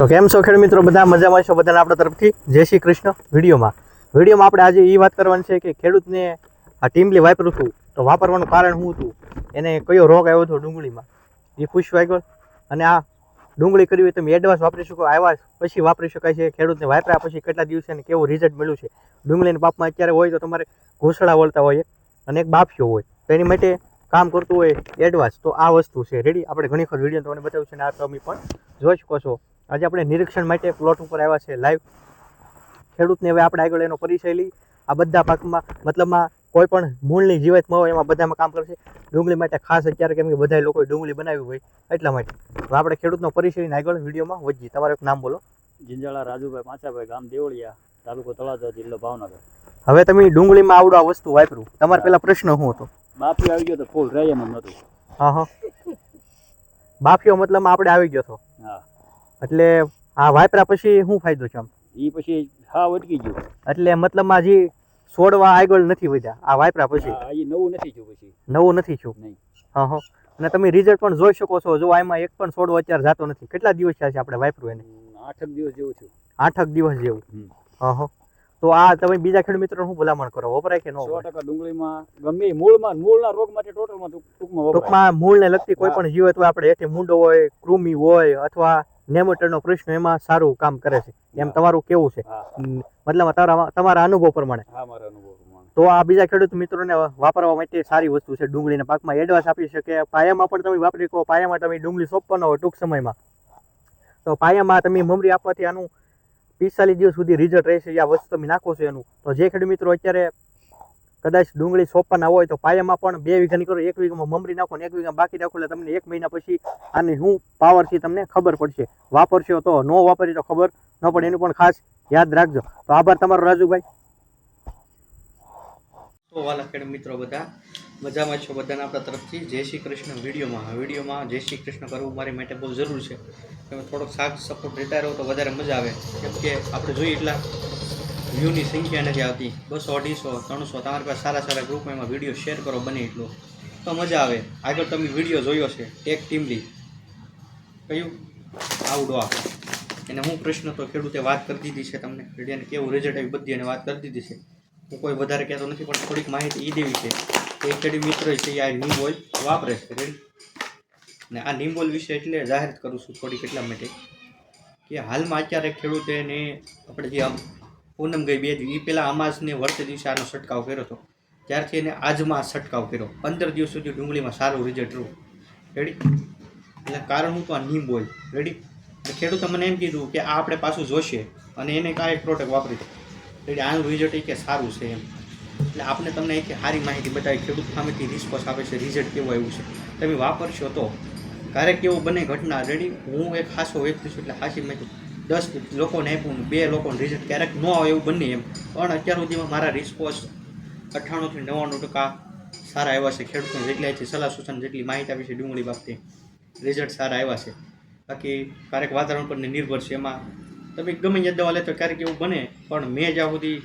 તો કેમ છો ખેડ મિત્રો? બધા મજામાં છો બધાને આપણા તરફથી? જય શ્રી કૃષ્ણ. વિડીયોમાં. વિડીયોમાં આપણે આજે એ વાત કરવાની છે કે ખેડૂતને આ ટીમલી વાપરું હતું તો વાપરવાનું કારણ શું હતું? એને કયો રોગ આવ્યો હતો ડુંગળીમાં? એ ખુશ વાગ્યો. અને આ ડુંગળી કરવી તમે એડવાન્સ વાપરી શકો. આવ્યા પછી વાપરી શકાય છે. ખેડૂતને વાપર્યા પછી કેટલા દિવસે અને કેવું રિઝલ્ટ મળ્યું છે. ડુંગળીના પાપમાં અત્યારે હોય તો તમારે ઘોસડા વળતા હોય અને એક બાફિયો હોય. તો એની માટે કામ કરતું હોય એડવાન્સ તો આ વસ્તુ છે. રેડી આપણે ઘણી વખત વીડિયો તમને બતાવ્યું છે અને આ તમે પણ જોઈ શકો છો. આજે આપણે નિરીક્ષણ માટે પ્લોટ ઉપર આવ્યા છે લાઈવ ખેડૂતને હવે આપણે આગળ એનો પરિચય લઈ. આ બધા પાકમાં મતલબમાં કોઈ પણ મૂળની જીવતમાં હોય એમાં બધામાં કામ કરશે ડુંગળી માટે ખાસ અત્યારે કેમ કે બધા લોકોએ ડુંગળી બનાવી હોય એટલા માટે. હવે આપણે ખેડૂતનો પરિચય લઈને આગળ વિડીયોમાં વધીએ. તમારું એક નામ બોલો. જિંજાળા રાજુભાઈ પાંચાભાઈ ગામ દેવળિયા તાલુકો તળાજા જિલ્લો ભાવનગર. હવે તમે ડુંગળીમાં આવડો આ વસ્તુ વાપર્યું. તમારે પેલા પ્રશ્ન શું હતો? બાફી આવી ગયો તો ફૂલ રહે એમ નતું. હા હા. બાફીઓ મતલબ આપણે આવી ગયો હતો હા. એટલે આ વાપરા પછી શું ફાયદો છે આમ? એ પછી હા અટકી ગયું. એટલે મતલબમાં હજી છોડવા આગળ નથી વધ્યા. આ વાપરા પછી? હજી નવું નથી થયું પછી. નવું નથી છું નહીં. હા હા. અને તમે રિઝલ્ટ પણ જોઈ શકો છો. જો આમાં એક પણ છોડવો અત્યારે જાતો નથી. કેટલા દિવસ થયા છે આપણે વાપરું એને? આઠક દિવસ જેવું થયું. આઠક દિવસ જેવું. હા હા. તો આ તમે બીજા ખેડૂત મિત્રો શું ભલામણ કરો? વપરાય કે ન સો ટકા ડુંગળીમાં ગમે મૂળમાં મૂળના રોગ માટે ટોટલમાં ટૂંક- ટૂંકમાં ટૂંકમાં મૂળને લગતી કોઈ પણ જીવત હોય આપણે હેઠે મૂંડો હોય કૃમિ હોય અથવા નેમોટરનો પ્રશ્ન એમાં સારું કામ કરે છે. એમ તમારું કેવું છે? મતલબ તમારા તમારા અનુભવ પ્રમાણે. અનુભવ તો આ બીજા ખેડૂત મિત્રોને વાપરવા માટે સારી વસ્તુ છે. ડુંગળીના પાકમાં એડવાન્સ આપી શકે. પાયામાં પણ તમે વાપરી શકો. પાયામાં તમે ડુંગળી સોંપવાનો હોય ટૂંક સમયમાં. તો પાયામાં તમે મમરી આપવાથી આનું પિસ્તાલીસ દિવસ સુધી રિઝલ્ટ રહેશે. આ વસ્તુ તમે નાખો છો એનું. તો જે ખેડૂત મિત્રો અત્યારે કદાચ ડુંગળી સોંપવાના હોય તો પાયામાં પણ બે વીઘાની કરો, એક વીઘામાં મમરી નાખો ને એક વીઘા બાકી રાખો એટલે તમને એક મહિના પછી આની શું પાવર છે તમને ખબર પડશે. વાપરશો તો, ન વાપરી તો ખબર, ન પડે એનું પણ ખાસ યાદ રાખજો. તો આભાર તમારો રાજુભાઈ. તો વાલા ખેડ મિત્રો બધા, મજામાં છો બધાને આપણા તરફથી? જય શ્રી કૃષ્ણ વિડીયોમાં. વિડીયોમાં જય શ્રી કૃષ્ણ કરવું મારી માટે બહુ જરૂર છે. તમે થોડોક સાથ, સપોર્ટ રહેતા રહો તો વધારે મજા આવે. કેમ કે આપણે જોઈએ એટલા વ્યૂની સંખ્યા નથી આવતી. બસો, અઢીસો, ત્રણસો, તમારી પાસે સારા સારા ગ્રુપમાં એમાં વીડિયો શેર કરો, બને એટલું. તો મજા આવે. આગળ તમે વીડિયો જોયો છે ટેક ટીમલી કયું? આવડો આ એને હું પ્રશ્ન તો ખેડૂતે વાત કરી દીધી છે તમને. રેડિયાને કેવું રિઝલ્ટ આવ્યું બધી એને વાત કરી દીધી છે. હું કોઈ વધારે કહેતો નથી, પણ થોડીક માહિતી એ દેવી છે. એક ખેડૂત મિત્ર છે એ આ નિમ્બોલ વાપરે છે. રેડી ને આ નિમ્બોલ વિશે એટલે જાહેર કરું છું થોડીક એટલા માટે. કે હાલમાં અત્યારે ખેડૂતે ને આપણે જે આમ પૂનમ ગઈ બે દિવસ. એ પહેલાં અમાસને વર્ત દિવસે આનો છંટકાવ કર્યો હતો. ત્યારથી એને આજમાં છંટકાવ કર્યો. પંદર દિવસ સુધી ડુંગળીમાં સારું રિઝલ્ટ રહ્યું. રેડી એટલે કારણ હું તો આ નિમ્બોલ રેડી એટલે ખેડૂતે મને એમ કીધું કે આ આપણે પાછું જોશે અને એને કાંઈ પ્રોડક્ટ વાપરી એટલે આનું રિઝલ્ટ એ કે સારું છે એમ. એટલે આપણે તમને એક સારી માહિતી બતાવી. ખેડૂત સામેથી રિસ્પોન્સ આપે છે. રિઝલ્ટ કેવું આવ્યું છે. તમે વાપરશો તો. ક્યારેક કેવું બને ઘટના. રેડી હું એક ખાસો વ્યક્તિ છું એટલે ખાસી મેં દસ લોકોને આપ્યું બે લોકોને રિઝલ્ટ ક્યારેક ન આવે એવું બને એમ. પણ અત્યાર સુધીમાં મારા રિસ્પોન્સ અઠ્ઠાણુંથી નવ્વાણું ટકા સારા આવ્યા છે. ખેડૂતોને જેટલી છે, સલાહ સૂચન જેટલી માહિતી આપી છે, ડુંગળી બાબતે રિઝલ્ટ સારા આવ્યા છે. બાકી ક્યારેક વાતાવરણ પર નિર્ભર છે. એમાં તમે ગમે ત્યાં દવા લેતો ક્યારેક એવું બને. પણ મેં જ્યાં સુધી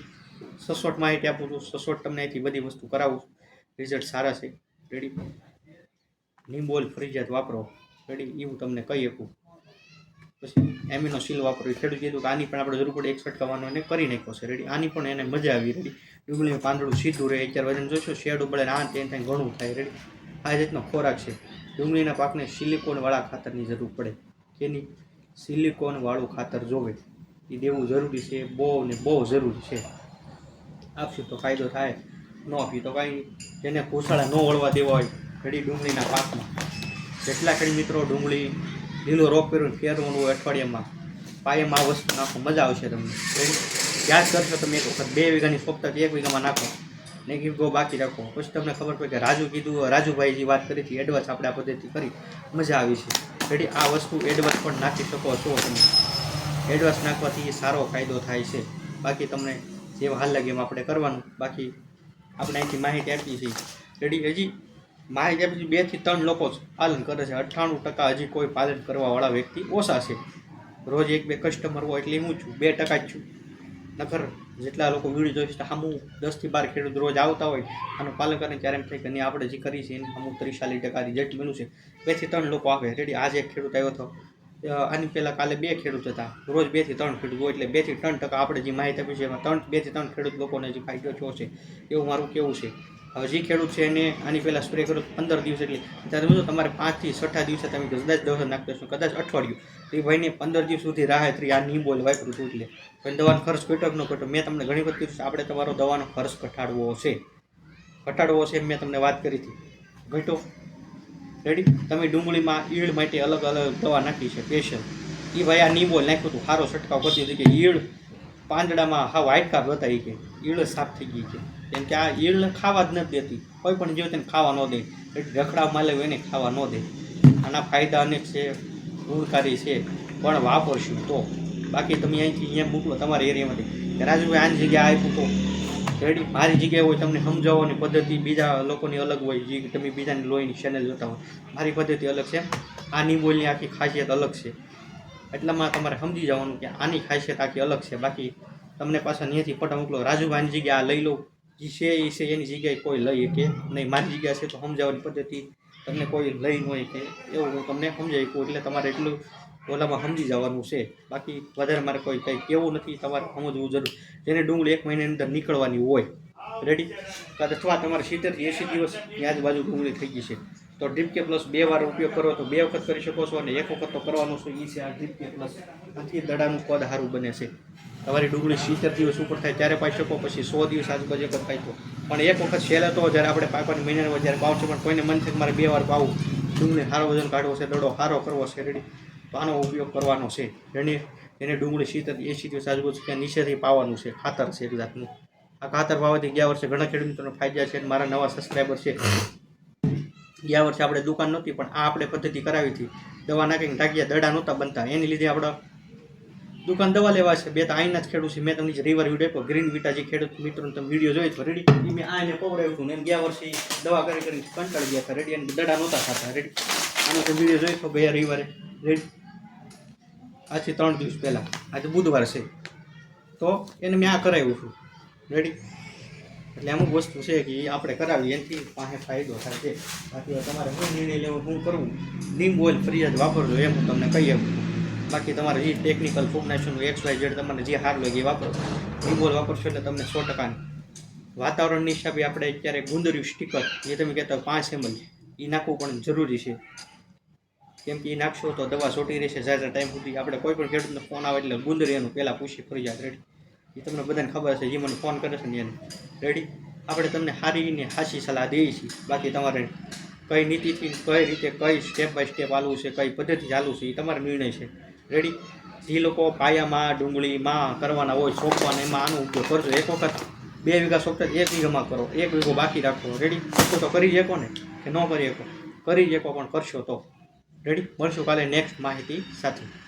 સસોટ માહિતી આપું છું, સસોટ તમને અહીંથી બધી વસ્તુ કરાવું રિઝલ્ટ સારા છે. રેડી નિંબોલ ફરજિયાત વાપરો. રેડી એ હું તમને કહી શકું. પછી એમિનો સીલ વાપરવી, ખેડૂત કીધું કે આની પણ આપણે જરૂર પડે એક કરવાનો એને કરી નાખ્યો છે. રેડી આની પણ એને મજા આવી રેડી ડુંગળીનું પાંદડું સીધું રહે. અત્યારે વજન જોશો, શેડ ઉબળે આ તે ત્યાં ઘણું થાય રેડી આ રીતનો ખોરાક છે. ડુંગળીના પાકને સિલિકોનવાળા ખાતરની જરૂર પડે. કેની? સિલિકોનવાળું ખાતર જોવે. એ દેવું જરૂરી છે, બહુ ને બહુ જરૂરી છે. આપશું તો ફાયદો થાય. ન આપી તો કાંઈ તેને ઘોસાળા ન વળવા દેવા હોય ઘડી ડુંગળીના પાકમાં. જેટલા ખેડ મિત્રો ડુંગળી લીલો રોપ કર્યો ફેરવાનું હોય અઠવાડિયામાં. પાયામાં આ વસ્તુ નાખો, મજા આવશે તમને? યાદ કરશો તમે એક વખત, બે વીઘાની સોપતા એક વીઘામાં નાખો. ને એક બાકી રાખો. પછી તમને ખબર પડે કે રાજુ કીધું રાજુભાઈ જે વાત કરી હતી એડવાન્સ આપણે આ પદ્ધતિ કરી. મજા આવી છે. રેડી આ વસ્તુ એડવાન્સ પણ નાખી શકો છો તમે. એડવાન્સ નાખવાથી સારો ફાયદો થાય છે. બાકી તમને જે હાલ લાગે એમ આપણે કરવાનું. બાકી આપણે અહીંથી માહિતી આપીએ છીએ. રેડી હજી માહિતી આપી બેથી ત્રણ લોકો જ પાલન કરે છે. અઠ્ઠાણું ટકા હજી કોઈ પાલન કરવાવાળા વ્યક્તિ ઓછા છે. રોજ એક બે કસ્ટમર હોય એટલે હું છું, બે ટકા જ છું. નખર જેટલા લોકો વીડિયો જોઈશ હું દસથી બાર ખેડૂત રોજ આવતા હોય આનું પાલન કરીને ત્યારે એમ થાય કે નહીં, આપણે જે કરી છે એની અમુક ત્રીસ ચાલીસ ટકા રિઝલ્ટ બન્યું છે. બેથી ત્રણ લોકો આવે. રેડી આજે એક ખેડૂત આવ્યો હતો. આની પહેલાં કાલે બે ખેડૂત હતા. રોજ બેથી ત્રણ ખેડૂત હોય એટલે બેથી ત્રણ ટકા આપણે જે માહિતી આપી છે એમાં ત્રણ બેથી ત્રણ ખેડૂત લોકોને જે ફાયદો થયો છે, એવું મારું કેવું છે. જે ખેડૂત છે એને આની પહેલાં સ્પ્રે કરો પંદર દિવસ એટલે ત્યારે બધું તમારે પાંચથી છઠ્ઠા દિવસે તમે કદાચ દવા નાખતા છો કદાચ અઠવાડિયું. એ ભાઈને પંદર દિવસ સુધી રહી આ ની બોલ વાપરું હતું એટલે. પણ દવાનો ખર્ચ ઘટો કે ન ઘટો મેં તમને ઘણી વખત કીધું છે, આપણે તમારો દવાનો ખર્ચ ઘટાડવો છે ઘટાડવો છે એમ મેં તમને વાત કરી હતી. ઘટો રેડી તમે ડુંગળીમાં ઈળ માટે અલગ અલગ દવા નાખી છે સ્પેશિયલ એ ભાઈ આ નીબોલ નાખ્યું હતું સારો છંટકાવ કરતી હતી કે ઈળ પાંદડામાં હા વાઇટ કાપ હતા એ કે. ઈળ સાફ થઈ ગઈ છે કેમ કે આ ઈળને ખાવા જ નથી દેતી. કોઈ પણ જીવ તેને ખાવા ન દે. એટલે રખડા માલે એને ખાવા ન દે. આના ફાયદા અનેક છે, ગુણકારી છે. પણ વાપરશું તો. બાકી તમે અહીંથી અહીંયા મોકલો તમારા એરિયામાંથી. રાજુભાઈ આની જગ્યાએ આપ્યું તો. રેડી? મારી જગ્યાએ હોય તમને સમજાવવાની પદ્ધતિ બીજા લોકોની અલગ હોય. જે તમે બીજાની લોહીની ચેનલ જોતા હોય. મારી પદ્ધતિ અલગ છે. આ નિબોલની આખી ખાસિયત અલગ છે. એટલામાં તમારે સમજી જવાનું કે આની ખાસિયત આખી અલગ છે. બાકી તમને પાછા અહીંયાથી ફોટા મોકલો. રાજુભાઈની જગ્યાએ આ લઈ લો. જે છે એ છે, એની જગ્યાએ કોઈ લઈ કે નહીં મારી જગ્યા છે તો સમજાવવાની પદ્ધતિ તમને કોઈ લઈ ન હોય કે એવું હું તમને સમજાવી કહું એટલે તમારે એટલું ઓલામાં સમજી જવાનું છે. બાકી વધારે મારે કોઈ કંઈ કહેવું નથી, તમારે સમજવું જરૂર. જેને ડુંગળી એક મહિનાની અંદર નીકળવાની હોય. રેડી અથવા તમારે સિત્તેરથી એંસી દિવસની આજુબાજુ ડુંગળી થઈ ગઈ છે. તો ડ્રીપ કે પ્લસ બે વાર ઉપયોગ કરો તો બે વખત કરી શકો છો અને એક વખત તો કરવાનું છે. એ છે આ ડ્રીપ કે પ્લસ આથી દડાનું કદ સારું બને છે. તમારી ડુંગળી સિત્તેર દિવસ ઉપર થાય ત્યારે પાઈ શકો, પછી સો દિવસ આજુબાજુ વખત પાઈ તો પણ એક વખત છેલ્લે તો જ્યારે આપણે પાકવાની મહિનામાં જ્યારે પાવ છે, પણ કોઈને મન થાય મારે બે વાર પાવું ડુંગળી સારો વજન કાઢવો છે, દડો સારો કરવો છે, રેડી. તો આનો ઉપયોગ કરવાનો છે. એને એને ડુંગળી સિત્તેર એંસી દિવસ આજુબાજુ ત્યાં નીચેથી પાવાનું છે, ખાતર છે એક જાતનું. આ ખાતર પાવાથી ગયા વર્ષે ઘણા ખેડૂત ફાયદા છે મારા નવા સબસ્ક્રાઈબર છે. ગયા વર્ષે આપણે દુકાન નહોતી, પણ આ આપણે પદ્ધતિ કરાવી હતી. દવા નાખીને ટાંકીયા દડા નહોતા બનતા. એની લીધે આપણે દુકાન દવા લેવા છે. બે તો આઈના જ ખેડૂત છે. મેં તમને જે રિવર વીડિયો આપ્યો, ગ્રીન વિટા જે ખેડૂત મિત્રો તમે વીડિયો જોઈ તો રેડી મેં આને પવડાવ્યું હતું ને ગયા વર્ષે દવા કરી કરી કંટાળી ગયા હતા. રેડી અને દડા નહોતા ખાતા. રેડી આનો તમે વીડિયો જોઈ તો ગયા રવિવારે. રેડી આજથી ત્રણ દિવસ પહેલાં. આજે બુધવાર છે. તો એને મેં આ કરાવ્યું છું. રેડી એટલે અમુક વસ્તુ છે કે આપણે કરાવીએ, એનાથી પાસે ફાયદો થાય છે. બાકી તમારે શું નિર્ણય લેવો શું કરવું નીમ ઓઇલ ફરિયાદ વાપરજો, એમ હું તમને કહી શકું બાકી તમારે જે ટેકનિકલ ફૂગનાશનનું એક્સ વાય ઝેડ તમને જે હાર લાગે એ વાપરો. ઓઇલ વાપરશો એટલે તમને સો ટકાની વાતાવરણની હિસાબે આપણે અત્યારે ગુંદર્યું સ્ટીકર જે તમે કહેતા પાંચ એમ એ નાખવું પણ જરૂરી છે. કેમ કે એ નાખશો તો દવા છોટી રહેશે ઝાઝા ટાઈમ સુધી. આપણે કોઈ પણ ખેડૂતનો ફોન આવે એટલે ગુંદરી એનું પહેલાં પૂછી ફરજિયાત રેડી એ તમને બધાને ખબર છે જે મને ફોન કરે છે ને એને. રેડી આપણે તમને સારી ને સાચી સલાહ દઈએ છીએ. બાકી તમારે કઈ નીતિથી કઈ રીતે કઈ સ્ટેપ બાય સ્ટેપ ચાલવું છે, કઈ પદ્ધતિ ચાલવું છે એ તમારો નિર્ણય છે. રેડી જે લોકો પાયામાં, ડુંગળીમાં કરવાના હોય સોંપવાના એમાં આનો ઉપયોગ કરજો. એક વખત, બે વીઘા સોંપતા એક વીઘામાં કરો. એક વીઘો બાકી રાખો. રેડી શકો તો કરી શકો ને? કે ન કરી શકો? કરી શકો, પણ કરશો તો. રેડી મળશું કાલે નેક્સ્ટ માહિતી સાથે.